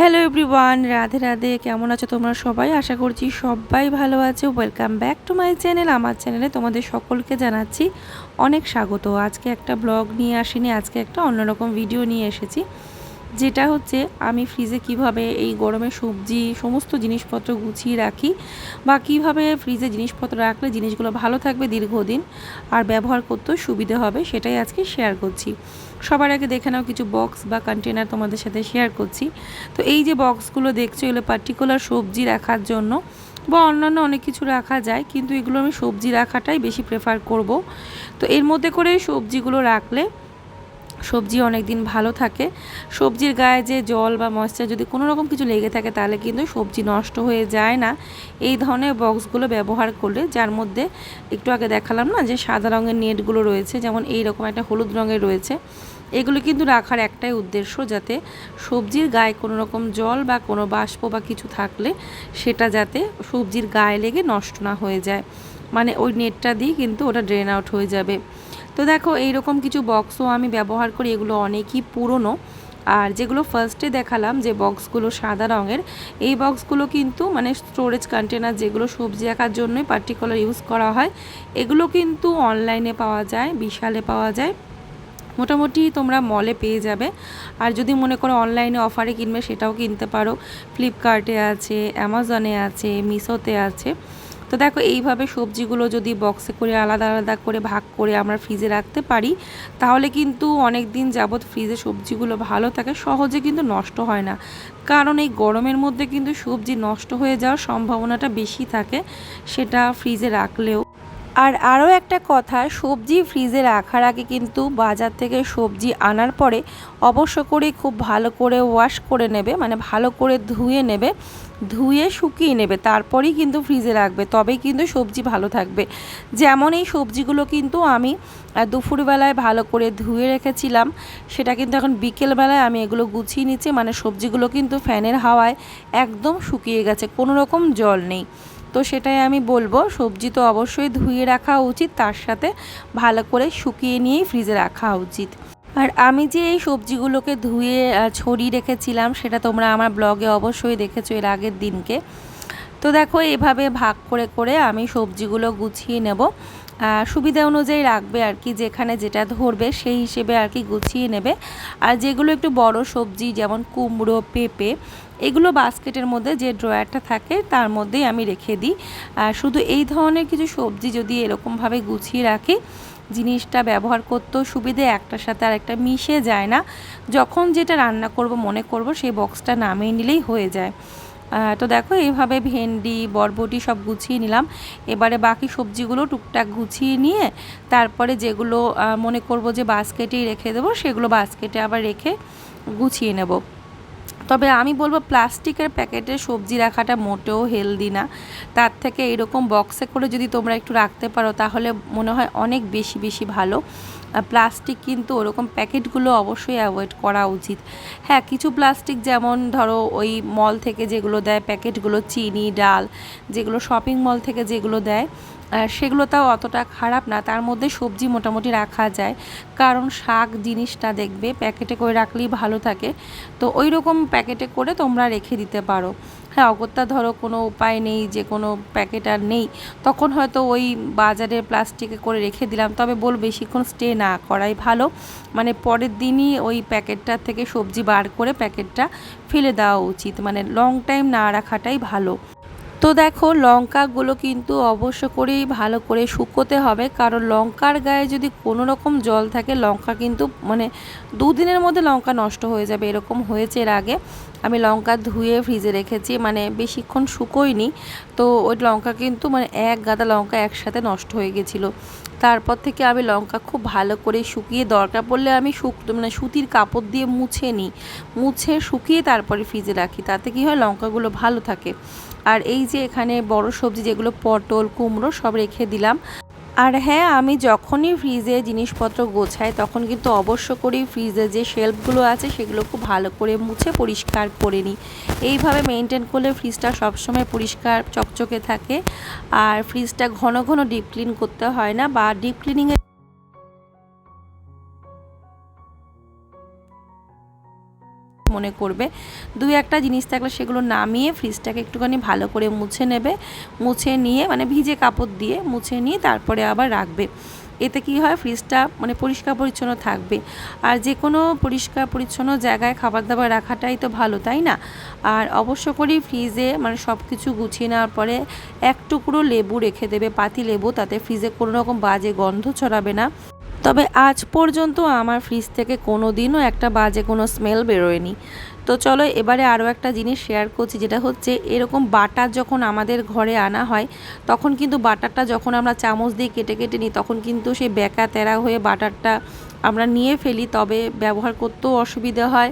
Hello everyone Radhe Radhe, কেমন আছো তোমরা সবাই? আশা করছি সবাই ভালো আছো। Welcome back to my channel আমার চ্যানেলে তোমাদের সকলকে জানাচ্ছি অনেক স্বাগত। আজকে একটা ব্লগ নিয়ে আসিনি, আজকে একটা অন্যরকম ভিডিও নিয়ে এসেছি। যেটা হচ্ছে আমি ফ্রিজে কীভাবে এই গরমে সবজি, সমস্ত জিনিসপত্র গুছিয়ে রাখি বা কীভাবে ফ্রিজে জিনিসপত্র রাখলে জিনিসগুলো ভালো থাকবে দীর্ঘদিন আর ব্যবহার করতেও সুবিধে হবে সেটাই আজকে শেয়ার করছি। সবার আগে দেখে নাও কিছু বক্স বা কন্টেনার তোমাদের সাথে শেয়ার করছি। তো এই যে বক্সগুলো দেখছ, এগুলো পার্টিকুলার সবজি রাখার জন্য বা অন্যান্য অনেক কিছু রাখা যায়, কিন্তু এগুলো আমি সবজি রাখাটাই বেশি প্রেফার করব। তো এর মধ্যে করে সবজিগুলো রাখলে সবজি অনেক দিন ভালো থাকে। সবজির গায়ে যে জল বা ময়েশ্চার যদি কোনো রকম কিছু লেগে থাকে, তাহলে কিন্তু সবজি নষ্ট হয়ে যায় না। এই ধরনের বক্সগুলো ব্যবহার করলে, যার মধ্যে একটু আগে দেখালাম না যে সাদা রঙের নেটগুলো রয়েছে, যেমন এই রকম একটা হলুদ রঙের রয়েছে। এগুলো কিন্তু রাখার একটাই উদ্দেশ্য, যাতে সবজির গায়ে কোনো রকম জল বা কোনো বাষ্প বা কিছু থাকলে সেটা যাতে সবজির গায়ে লেগে নষ্ট না হয়ে যায়। মানে ওই নেটটা দিয়ে কিন্তু ওটা ড্রেন আউট হয়ে যাবে। তো দেখো, এইরকম কিছু বক্সও আমি ব্যবহার করি, এগুলো অনেকই পুরনো। আর যেগুলো ফার্স্টে দেখালাম, যে বক্সগুলো সাদা রঙের, এই বক্সগুলো কিন্তু মানে স্টোরেজ কন্টেনার যেগুলো সবজি রাখার জন্যই পার্টিকুলার ইউজ করা হয়, এগুলো কিন্তু অনলাইনে পাওয়া যায়, বিশালে পাওয়া যায়। মোটামুটি তোমরা মলে পেয়ে যাবে। আর যদি মনে করো অনলাইনে অফারে কিনবে, সেটাও কিনতে পারো। ফ্লিপকার্টে আছে অ্যামাজনে আছে মিশোতে আছে। তো দেখো, এইভাবে সবজিগুলো যদি বক্সে করে আলাদা আলাদা করে ভাগ করে আমরা ফ্রিজে রাখতে পারি, তাহলে কিন্তু অনেক দিন যাবৎ ফ্রিজে সবজিগুলো ভালো থাকে, সহজে কিন্তু নষ্ট হয় না। কারণ এই গরমের মধ্যে কিন্তু সবজি নষ্ট হয়ে যাওয়ার সম্ভাবনাটা বেশি থাকে, সেটা ফ্রিজে রাখলেও। আর আরও একটা কথা, সবজি ফ্রিজে রাখার আগে কিন্তু বাজার থেকে সবজি আনার পরে অবশ্য করে খুব ভালো করে ওয়াশ করে নেবে মানে ভালো করে ধুয়ে নেবে। ধুয়ে শুকিয়ে নেবে, তারপরেই কিন্তু ফ্রিজে রাখবে, তবেই কিন্তু সবজি ভালো থাকবে। যেমন এই সবজিগুলো কিন্তু আমি দুপুরবেলায় ভালো করে ধুয়ে রেখেছিলাম, সেটা কিন্তু এখন বিকেলবেলায় আমি এগুলো গুছিয়ে নিচ্ছি মানে সবজিগুলো কিন্তু ফ্যানের হাওয়ায় একদম শুকিয়ে গেছে, কোনো রকম জল নেই। তো সেটাই আমি বলব, সবজি তো অবশ্যই ধুয়ে রাখা উচিত, তার সাথে ভালো করে শুকিয়ে নিয়েই ফ্রিজে রাখা উচিত। আর আমি যে এই সবজিগুলোকে ধুয়ে ছড়িয়ে রেখেছিলাম, সেটা তোমরা আমার ব্লগে অবশ্যই দেখেছ এর আগের দিনকে। তো দেখো, এভাবে ভাগ করে করে আমি সবজিগুলো গুছিয়ে নেব। সুবিধা অনুযায়ী রাখবে আর কি, যেখানে যেটা ধরবে সেই হিসেবে আর কি গুছিয়ে নেবে। আর যেগুলো একটু বড় সবজি, যেমন কুমড়ো, পেঁপে, এগুলো বাস্কেটের মধ্যে যে ড্রয়ারটা থাকে, তার মধ্যেই আমি রেখে দিই। আর শুধু এই ধরনের কিছু সবজি যদি এরকমভাবে গুছিয়ে রাখি জিনিসটা ব্যবহার করতেও সুবিধে, একটার সাথে আর একটা মিশে যায় না। যখন যেটা রান্না করব, মনে করব সেই বক্সটা নামিয়ে নিলেই হয়ে যায়। তো দেখো এইভাবে ভেন্ডি, বরবটি সব গুছিয়ে নিলাম। এবারে বাকি সবজিগুলো টুকটাক গুছিয়ে নিয়ে, তারপরে যেগুলো মনে করব যে বাস্কেটেই রেখে দেবো, সেগুলো বাস্কেটে আবার রেখে গুছিয়ে নেব। তবে আমি বলব প্লাস্টিকের প্যাকেটে সবজি রাখাটা মোটেও হেলদি না। তার থেকে এরকম বক্সে করে যদি তোমরা একটু রাখতে পারো, তাহলে মনে হয় অনেক বেশি বেশি ভালো। প্লাস্টিক কিন্তু ওরকম প্যাকেটগুলো অবশ্যই অ্যাভয়েড করা উচিত। হ্যাঁ কিছু প্লাস্টিক যেমন ধরো ওই মল থেকে যেগুলো দেয়, প্যাকেটগুলো চিনি, ডাল, যেগুলো শপিং মল থেকে যেগুলো দেয় সেগুলো তাও অতটা খারাপ না। তার মধ্যে সবজি মোটামুটি রাখা যায়। কারণ শাক জিনিসটা দেখবে প্যাকেটে করে রাখলেই ভালো থাকে। তো ওই রকম প্যাকেটে করে তোমরা রেখে দিতে পারো। হ্যাঁ অগত্যা ধরো কোনো উপায় নেই যে কোনো প্যাকেট আর নেই। তখন হয়তো ওই বাজারের প্লাস্টিকে করে রেখে দিলাম। তবে বল বেশিক্ষণ স্টে না করাই ভালো। মানে পরের দিনই ওই প্যাকেটটা থেকে সবজি বার করে প্যাকেটটা ফেলে দেওয়া উচিত। মানে লং টাইম না রাখাটাই ভালো। তো দেখো, লঙ্কাগুলো কিন্তু অবশ্য করেই ভালো করে শুকোতে হবে। কারণ লঙ্কার গায়ে যদি কোনো রকম জল থাকে, লঙ্কা কিন্তু মানে দুদিনের মধ্যে লঙ্কা নষ্ট হয়ে যাবে। এরকম হয়েছে এর আগে। আমি লঙ্কা ধুয়ে ফ্রিজে রেখেছি মানে বেশিক্ষণ শুকোয়নি। তো ওই লঙ্কা কিন্তু মানে এক গাদা লঙ্কা একসাথে নষ্ট হয়ে গেছিল। তারপর থেকে আমি লঙ্কা খুব ভালো করে শুকিয়ে, দরকার পড়লে আমি শুক মানে সুতির কাপড় দিয়ে মুছে নিই। মুছে, শুকিয়ে তারপরে ফ্রিজে রাখি। তাতে কি হয়, লঙ্কাগুলো ভালো থাকে। আর এই যে এখানে বড় সবজি যেগুলো পটল, কুমড়ো সব রেখে দিলাম। আর হ্যাঁ আমি যখনই ফ্রিজে জিনিসপত্র গোছাই, তখন কিন্তু অবশ্য করেই ফ্রিজে যে শেলফগুলো আছে, সেগুলো খুব ভালো করে মুছে পরিষ্কার করে নিই। এইভাবে মেনটেন করলে ফ্রিজটা সবসময় পরিষ্কার, চকচকে থাকে। আর ফ্রিজটা ঘন ঘন ডিপ ক্লিন করতে হয় না বা ডিপ ক্লিনিংয়ে মনে করবে। দুই একটা জিনিস থাকলে সেগুলো নামিয়ে ফ্রিজটাকে একটুখানি ভালো করে মুছে নেবে। মুছে নিয়ে মানে ভিজে কাপড় দিয়ে মুছে নিয়ে তারপরে আবার রাখবে। এতে কি হয়? ফ্রিজটা মানে পরিষ্কার পরিচ্ছন্ন থাকবে। আর যে কোনো পরিষ্কার পরিচ্ছন্ন জায়গায় খাবার দাবার রাখাটাই তো ভালো, তাই না? আর অবশ্য করেই ফ্রিজে মানে সব কিছু গুছিয়ে নেওয়ার পরে এক টুকরো লেবু রেখে দেবে। পাতি লেবু, তাতে ফ্রিজে কোনো রকম বাজে গন্ধ ছড়াবে না। তবে আজ পর্যন্ত আমার ফ্রিজ থেকে কোনো দিনও একটা বাজে কোনো স্মেল বেরোয়নি। তো চলো এবারে আরও একটা জিনিস শেয়ার করছি, যেটা হচ্ছে এরকম বাটার যখন আমাদের ঘরে আনা হয়, তখন কিন্তু বাটারটা যখন আমরা চামচ দিয়ে কেটে কেটে নিই, তখন কিন্তু সেই বেকা তেরা হয়ে বাটারটা আমরা নিয়ে ফেলি, তবে ব্যবহার করতেও অসুবিধে হয়।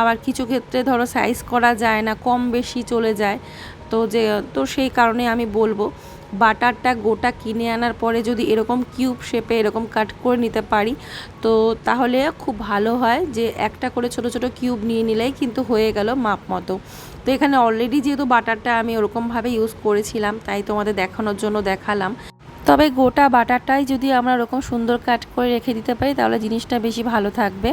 আবার কিছু ক্ষেত্রে ধরো সাইজ করা যায় না, কম বেশি চলে যায়। তো যে, তো সেই কারণে আমি বলব। বাটারটা গোটা কিনে আনার পরে যদি এরকম কিউব শেপে এরকম কাট করে নিতে পারি, তো তাহলে খুব ভালো হয় যে একটা করে ছোট ছোট কিউব নিয়ে নিলেই কিন্তু হয়ে গেল মাপ মতো। তো এখানে অলরেডি যেহেতু বাটারটা আমি ওরকমভাবে ইউজ করেছিলাম, তাই তোমাদের দেখানোর জন্য দেখালাম। তবে গোটা বাটারটাই যদি আমরা ওরকম সুন্দর কাট করে রেখে দিতে পারি, তাহলে জিনিসটা বেশি ভালো থাকবে।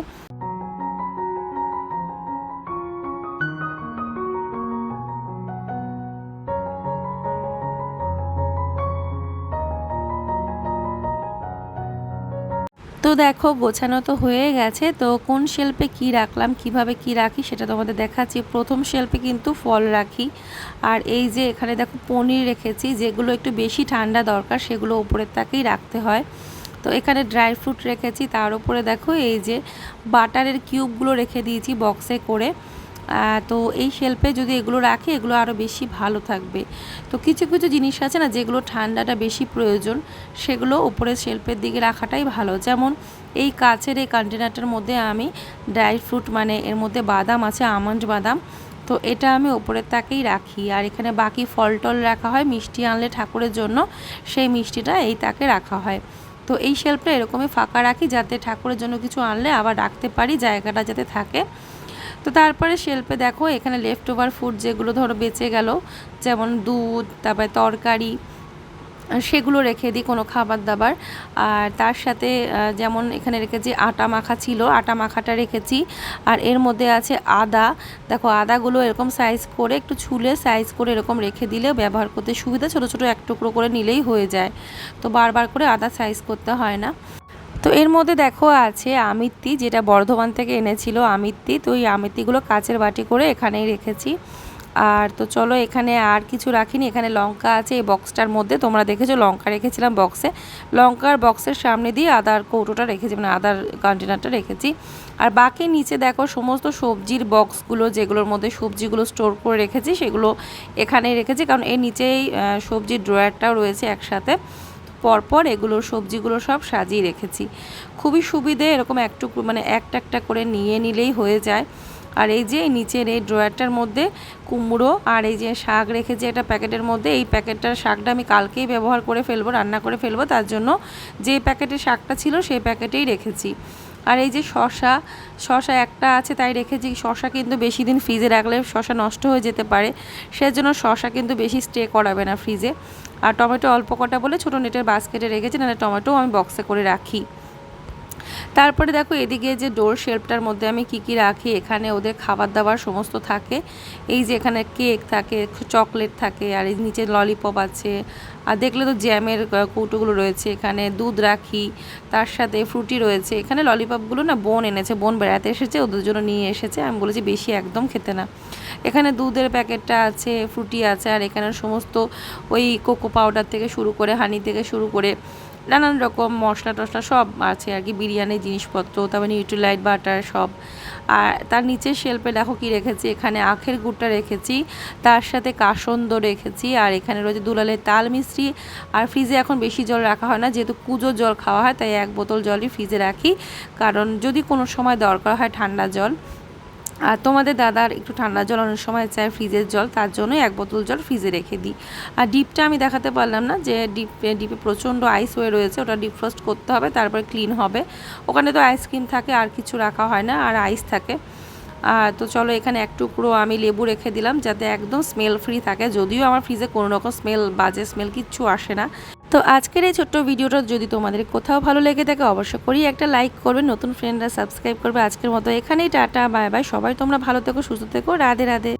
তো দেখো, গোছানো তো হয়ে গেছে। তো কোন শেল্পে কি রাখলাম, কীভাবে কি রাখি সেটা তোমাদের দেখাচ্ছি। প্রথম শেল্পে কিন্তু ফল রাখি। আর এই যে এখানে দেখো পনির রেখেছি, যেগুলো একটু বেশি ঠান্ডা দরকার, সেগুলো উপরের তাকেই রাখতে হয়। তো এখানে ড্রাই ফ্রুট রেখেছি, তার উপরে দেখো এই যে বাটারের কিউবগুলো রেখে দিয়েছি বক্সে করে। তো এই শেল্পে যদি এগুলো রাখে, এগুলো আরও বেশি ভালো থাকবে। তো কিছু কিছু জিনিস আছে না, যেগুলো ঠান্ডাটা বেশি প্রয়োজন, সেগুলো উপরের শেল্পের দিকে রাখাটাই ভালো। যেমন এই কাচের এই কন্টেনারটার মধ্যে আমি ড্রাই ফ্রুট মানে এর মধ্যে বাদাম আছে, আমন্ড বাদাম, তো এটা আমি ওপরের তাকেই রাখি। আর এখানে বাকি ফল টল রাখা হয়, মিষ্টি আনলে ঠাকুরের জন্য সেই মিষ্টিটা এই তাকে রাখা হয়। তো এই শেল্পটা এরকমই ফাঁকা রাখি, যাতে ঠাকুরের জন্য কিছু আনলে আবার রাখতে পারি, জায়গাটা যাতে থাকে। তো তারপরে শেল্পে দেখো, এখানে লেফট ওভার ফুড যেগুলো ধরো বেঁচে গেল, যেমন দুধ, তারপরে তরকারি সেগুলো রেখে দিই কোনো খাবার দাবার। আর তার সাথে যেমন এখানে রেখেছি আটা মাখা ছিল, আটা মাখাটা রেখেছি। আর এর মধ্যে আছে আদা। দেখো, আদাগুলো এরকম সাইজ করে, একটু ছুলে সাইজ করে এরকম রেখে দিলে ব্যবহার করতে সুবিধা, ছোট ছোট এক টুকরো করে নিলেই হয়ে যায়। তো বারবার করে আদা সাইজ করতে হয় না। তো এর মধ্যে দেখো আছে আমিত্তি, যেটা বর্ধমান থেকে এনেছিল আমিত্তি। তো এই আমিত্তিগুলো কাচের বাটি করে এখানেই রেখেছি। আর তো চলো এখানে আর কিছু রাখিনি, এখানে লঙ্কা আছে এই বক্সটার মধ্যে। তোমরা দেখেছ লঙ্কা রেখেছিলাম বক্সে লঙ্কার বক্সের সামনে দিয়ে আদার কৌটোটা রেখেছি মানে আদার কন্টেনারটা রেখেছি। আর বাকি নিচে দেখো সমস্ত সবজির বক্সগুলো যেগুলোর মধ্যে সবজিগুলো স্টোর করে রেখেছি, সেগুলো এখানেই রেখেছি। কারণ এর নিচেই সবজির ড্রয়ারটাও রয়েছে একসাথে। পরপর এগুলো সবজিগুলো সব সাজিয়ে রেখেছি। খুবই সুবিধে এরকম একটু মানে একটা একটা করে নিয়ে নিলেই হয়ে যায়। আর এই যে নিচের এই ড্রয়ারটার মধ্যে কুমড়ো আর এই যে শাক রেখেছি একটা প্যাকেটের মধ্যে, এই প্যাকেটটার শাকটা আমি কালকেই ব্যবহার করে ফেলব, রান্না করে ফেলব। তার জন্য যে প্যাকেটের শাকটা ছিল সেই প্যাকেটেই রেখেছি। আর এই যে শশা শশা একটা আছে তাই রেখেছি। শশা কিন্তু বেশি দিন ফ্রিজে রাখলে শশা নষ্ট হয়ে যেতে পারে। সেজন্য শশা কিন্তু বেশি স্টে করাবে না ফ্রিজে। আর টমেটো অল্প কটা বলে ছোটো নেটের বাস্কেটে রেখেছি, নাহলে টমেটো আমি বক্সে করে রাখি। তারপরে দেখো এদিকে যে ডোর শেল্পটার মধ্যে আমি কি কি রাখি, এখানে ওদের খাবার দাবার সমস্ত থাকে। এই যে এখানে কেক থাকে চকলেট থাকে, আর এই নিচে ললিপপ আছে। আর দেখলে তো জ্যামের কৌটোগুলো রয়েছে। এখানে দুধ রাখি, তার সাথে ফ্রুটি রয়েছে। এখানে ললিপপগুলো না বোন এনেছে বোন বেড়াতে এসেছে, ওদের জন্য নিয়ে এসেছে। আমি বলেছি বেশি একদম খেতে না। এখানে দুধের প্যাকেটটা আছে ফ্রুটি আছে, আর এখানে সমস্ত ওই কোকো পাউডার থেকে শুরু করে হানি থেকে শুরু করে নানান রকম মশলা টশলা সব আছে আর কি, বিরিয়ানির জিনিসপত্র, তারপরে নিউট্রিলাইট বাটার সব। আর তার নিচের শেল্পে দেখো কি রেখেছি, এখানে আখের গুড়টা রেখেছি, তার সাথে কাসন্দ রেখেছি, আর এখানে রয়েছে দুলালের তাল মিশ্রি আর ফ্রিজে এখন বেশি জল রাখা হয় না, যেহেতু পুজোর জল খাওয়া হয়, তাই এক বোতল জলই ফ্রিজে রাখি। কারণ যদি কোনো সময় দরকার হয় ঠান্ডা জল আর তোমাদের দাদার একটু ঠান্ডা জল, অনেক সময় চায় ফ্রিজের জল, তার জন্যই এক বোতল জল ফ্রিজে রেখে দিই। আর ডিপটা আমি দেখাতে পারলাম না যে ডিপ ডিপে প্রচণ্ড আইস হয়ে রয়েছে, ওটা ডিপ ফ্রস্ট করতে হবে, তারপরে ক্লিন হবে। ওখানে তো আইসক্রিম থাকে, আর কিছু রাখা হয় না, আর আইস থাকে। তো চলো, এখানে এক টুকরো আমি লেবু রেখে দিলাম, যাতে একদম স্মেল ফ্রি থাকে। যদিও আমার ফ্রিজে কোনো রকম স্মেল বাজে স্মেল কিচ্ছু আসে না। তো আজকের এই ছোট্ট ভিডিওটা যদি তোমাদের কোথাও ভালো লেগে থাকে অবশ্য করি একটা লাইক করবে। নতুন ফ্রেন্ডরা সাবস্ক্রাইব করবে। আজকের মতো এখানেই টাটা বাই বাই সবাই তোমরা ভালো থেকো, সুস্থ থেকো। রাধে রাধে।